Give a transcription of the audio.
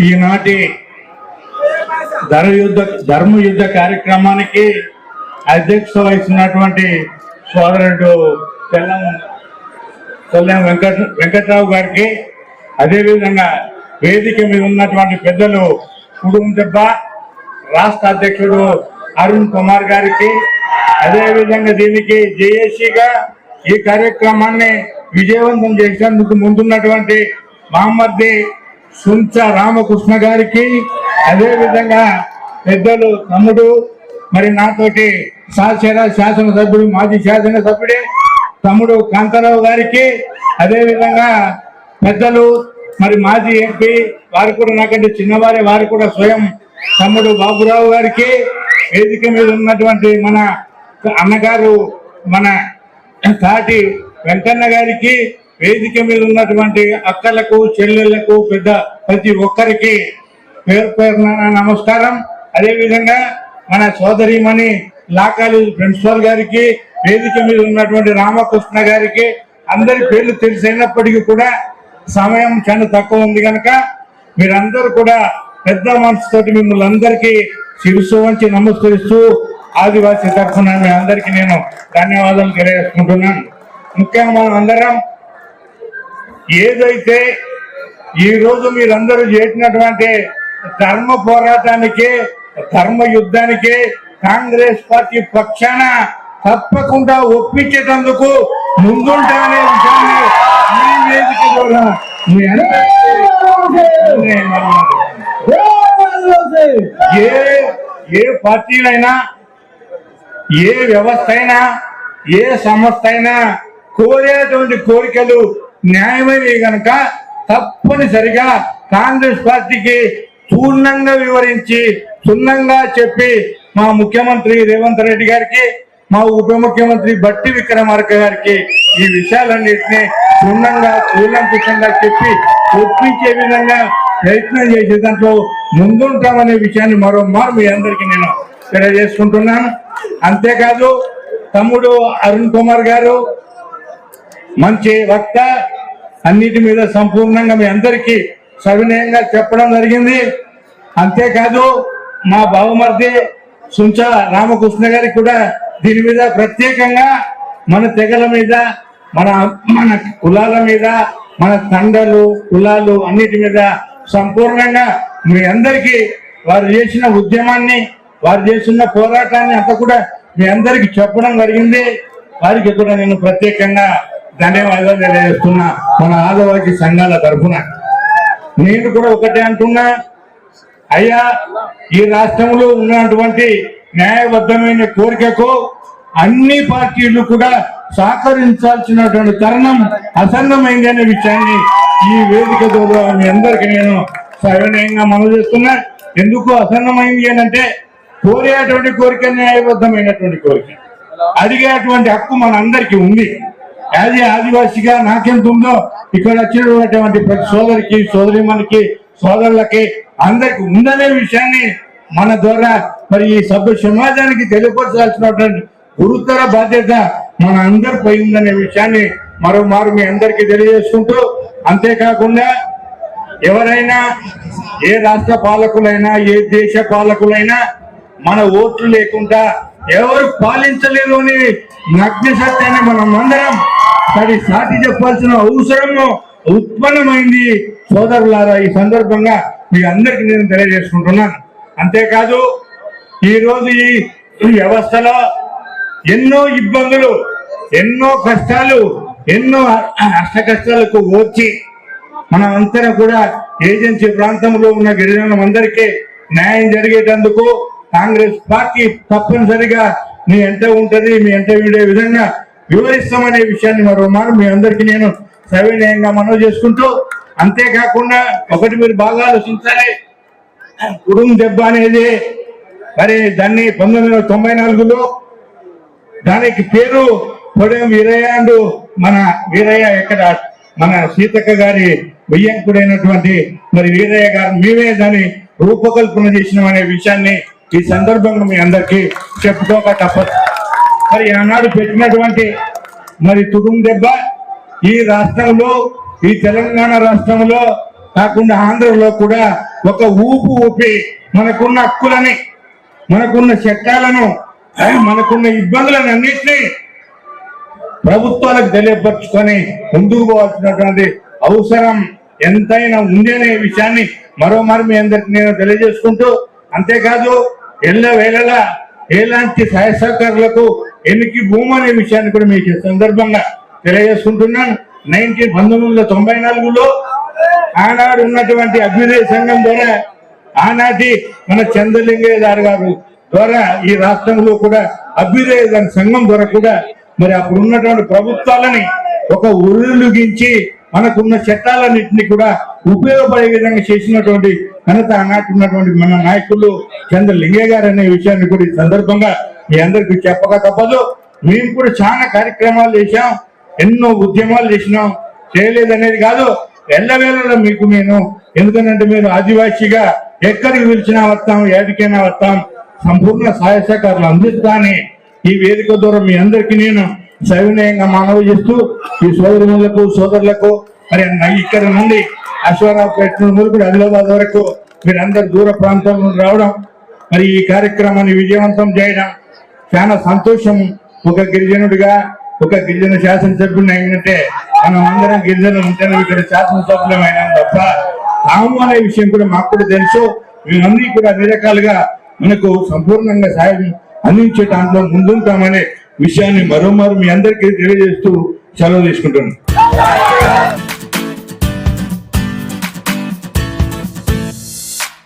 ఈనాటి ధర్మయుద్ధ ధర్మయుద్ధ కార్యక్రమానికి అధ్యక్షత వహిస్తున్నటువంటి సోదరుడు తెల్లం తెల్లం వెంకట వెంకట్రావు గారికి అదేవిధంగా వేదిక మీద ఉన్నటువంటి పెద్దలు కుటుంబ దెబ్బ రాష్ట్ర అధ్యక్షుడు అరుణ్ కుమార్ గారికి అదేవిధంగా దీనికి జేఏసీగా ఈ కార్యక్రమాన్ని విజయవంతం చేసేందుకు ముందున్నటువంటి మహమ్మద్ది సుంచ రామకృష్ణ గారికి అదేవిధంగా పెద్దలు తమ్ముడు మరి నాతోటి శాసన శాసనసభ్యుడు మాజీ శాసనసభ్యుడే తమ్ముడు కాంతారావు గారికి అదేవిధంగా పెద్దలు మరి మాజీ ఎంపీ వారు కూడా నాకంటే చిన్నవారే వారు కూడా స్వయం తమ్ముడు బాబురావు గారికి వేదిక మీద ఉన్నటువంటి మన అన్నగారు మన తాటి వెంకన్న గారికి వేదిక మీద ఉన్నటువంటి అక్కలకు చెల్లెళ్ళకు పెద్ద ప్రతి ఒక్కరికి పేరు పేరున నమస్కారం. అదేవిధంగా మన సోదరిమణి లా కాలేజ్ ప్రిన్సిపాల్ గారికి వేదిక మీద ఉన్నటువంటి రామకృష్ణ గారికి అందరి పేర్లు తెలిసినప్పటికీ కూడా సమయం చాలా తక్కువ ఉంది కనుక మీరందరూ కూడా పెద్ద మనసుతోటి మిమ్మల్ని అందరికీ శిరస్సు వంచి నమస్కరిస్తూ ఆదివాసీ తరఫున మీ అందరికీ నేను ధన్యవాదాలు తెలియజేసుకుంటున్నాను. ముఖ్యంగా మనం అందరం ఏదైతే ఈ రోజు మీరందరూ చేసినటువంటి ధర్మ పోరాటానికి ధర్మ యుద్ధానికి కాంగ్రెస్ పార్టీ పక్షాన తప్పకుండా ఒప్పించేటందుకు ముందుంటానే విషయాన్ని వేదిక ద్వారా ఏ ఏ పార్టీలైనా ఏ వ్యవస్థ అయినా ఏ సంస్థ అయినా కోరేటువంటి కోరికలు న్యాయమని గనక తప్పనిసరిగా కాంగ్రెస్ పార్టీకి పూర్ణంగా వివరించి క్షుణ్ణంగా చెప్పి మా ముఖ్యమంత్రి రేవంత్ రెడ్డి గారికి మా ఉప ముఖ్యమంత్రి బట్టి విక్రమార్క గారికి ఈ విషయాలన్నింటినీ క్షుణ్ణంగా కూలంకుషంగా చెప్పి ఒప్పించే విధంగా ప్రయత్నం చేసే దాంట్లో ముందుంటామనే విషయాన్ని మరోమారు మీ అందరికీ నేను తెలియజేసుకుంటున్నాను. అంతేకాదు తమ్ముడు అరుణ్ కుమార్ గారు మంచి వక్త అన్నిటి మీద సంపూర్ణంగా మీ అందరికీ సవినయంగా చెప్పడం జరిగింది. అంతేకాదు మా బావమర్ది సుంచ రామకృష్ణ గారికి కూడా దీని మీద ప్రత్యేకంగా మన తెగల మీద మన మన కులాల మీద మన తండలు కులాలు అన్నిటి మీద సంపూర్ణంగా మీ అందరికీ వారు చేసిన ఉద్యమాన్ని వారు చేసిన పోరాటాన్ని అంతా కూడా మీ అందరికి చెప్పడం జరిగింది. వారికి కూడా నేను ప్రత్యేకంగా ధన్యవాదాలు తెలియజేస్తున్నా మన ఆదివాసీ సంఘాల తరఫున. నేను కూడా ఒకటే అంటున్నా అయ్యా ఈ రాష్ట్రంలో ఉన్నటువంటి న్యాయబద్ధమైన కోరికకు అన్ని పార్టీలు కూడా సహకరించాల్సినటువంటి తరుణం అసన్నమైంది అనే విషయాన్ని ఈ వేదిక ద్వారా మీ అందరికీ నేను సవినయంగా మనవి చేస్తున్నా. ఎందుకు అసన్నమైంది అని అంటే కోరేటువంటి కోరిక న్యాయబద్ధమైనటువంటి కోరిక. అడిగేటువంటి హక్కు మన అందరికీ యాజ్ ఏ ఆదివాసిగా నాకెంత ఉందో ఇక్కడ వచ్చినటువంటి ప్రతి సోదరికి సోదరిమణికి సోదరులకి అందరికి ఉందనే విషయాన్ని మన ద్వారా మరి ఈ సభ్య సమాజానికి తెలియపరచాల్సినటువంటి గురుతర బాధ్యత మన అందరిపై ఉందనే విషయాన్ని మరో మారు మీ అందరికీ తెలియజేసుకుంటూ అంతేకాకుండా ఎవరైనా ఏ రాష్ట్ర పాలకులైనా ఏ దేశ పాలకులైనా మన ఓట్లు లేకుండా ఎవరు పాలించలేరు అని నగ్న సత్యాన్ని మనం అందరం సరి సాటి చెప్పాల్సిన అవసరము ఉత్పన్నమైంది సోదరులారా ఈ సందర్భంగా మీ అందరికి నేను తెలియజేసుకుంటున్నాను. అంతేకాదు ఈరోజు ఈ వ్యవస్థలో ఎన్నో ఇబ్బందులు ఎన్నో కష్టాలు ఎన్నో అష్ట కష్టాలకు వచ్చి మనం అంతా కూడా ఏజెన్సీ ప్రాంతంలో ఉన్న గిరిజనులందరికీ న్యాయం జరిగేటందుకు కాంగ్రెస్ పార్టీ తప్పనిసరిగా మీ ఎంట ఉంటుంది మీ ఎంట వీడే విధంగా వివరిస్తామనే విషయాన్ని మరోమారు మీ అందరికీ నేను సవినయంగా మనవి చేసుకుంటూ అంతేకాకుండా ఒకటి మీరు బాగా ఆలోచించాలి. కుడుం దెబ్బ అనేది మరి దాన్ని పంతొమ్మిది వందల తొంభై నాలుగులో దానికి పేరు పొడెం వీరయ్యాండు మన వీరయ్య ఎక్కడ మన సీతక్క గారి బియ్యంకుడైనటువంటి మరి వీరయ్య గారు మేమే దాన్ని రూపకల్పన చేసినాం అనే విషయాన్ని ఈ సందర్భంగా మీ అందరికీ చెప్పుకోక తప్పదు. మరి ఆనాడు పెట్టినటువంటి మరి తుడుం దెబ్బ ఈ రాష్ట్రంలో ఈ తెలంగాణ రాష్ట్రంలో కాకుండా ఆంధ్రలో కూడా ఒక ఊపు ఊపి మనకున్న హక్కులని మనకున్న చట్టాలను మనకున్న ఇబ్బందులను అన్నింటినీ ప్రభుత్వాలకు తెలియపరుచుకొని ముందుకు పోవాల్సినటువంటి అవసరం ఎంతైనా ఉంది అనే విషయాన్ని మరోమారు మీ అందరికి నేను తెలియజేసుకుంటూ అంతేకాదు ఎల్ల వేళలా ఎలాంటి సహాయ సహకారులకు ఎన్నికి భూమి అనే విషయాన్ని కూడా మీకు సందర్భంగా తెలియజేసుకుంటున్నాను. నైన్టీన్ పంతొమ్మిది వందల తొంభై నాలుగులో ఆనాడు ఉన్నటువంటి అభ్యుదయ సంఘం ద్వారా ఆనాటి మన చంద్రలింగయ్య గారు గారు ద్వారా ఈ రాష్ట్రంలో కూడా అభ్యుదయ దాని సంఘం ద్వారా కూడా మరి అప్పుడు ఉన్నటువంటి ప్రభుత్వాలని ఒక ఉరులుగించి మనకున్న చట్టాలన్నింటినీ కూడా ఉపయోగపడే విధంగా చేసినటువంటి ఘనత ఆనాటి మన నాయకులు చంద్రలింగయ్య గారు అనే విషయాన్ని కూడా ఈ సందర్భంగా మీ అందరికీ చెప్పక తప్పదు. మేము కూడా చాలా కార్యక్రమాలు చేశాం ఎన్నో ఉద్యమాలు చేసినాం. చేయలేదనేది కాదు ఎల్లవేళలో మీకు నేను ఎందుకంటే మీరు ఆదివాసీగా ఎక్కడికి పిలిచినా వస్తాం ఏడికైనా వస్తాం సంపూర్ణ సహాయ సహకారాలు అందిస్తానని ఈ వేదిక ద్వారా మీ అందరికీ నేను సవినయంగా మనవి చేస్తూ ఈ సోదరులకు సోదరులకు మరి ఇక్కడ నుండి అశ్వరావుపేట నుండి అదిలాబాద్ వరకు మీరందరు దూర ప్రాంతాల నుండి రావడం మరి ఈ కార్యక్రమాన్ని విజయవంతం చేయడం చాలా సంతోషం. ఒక గిరిజనుడిగా ఒక గిరిజన శాసనసభ్యుని అయినట్టే మనం అందరం గిరిజనులు ఉంటే ఇక్కడ శాసనసభ్యులమైన తప్ప తాము అనే విషయం కూడా మాకు కూడా తెలుసు. మేమన్నీ కూడా అన్ని రకాలుగా మనకు సంపూర్ణంగా సాయం అందించే దాంట్లో ముందుంటామనే విషయాన్ని మరోమారు మీ అందరికీ తెలియజేస్తూ సెలవు తీసుకుంటున్నాను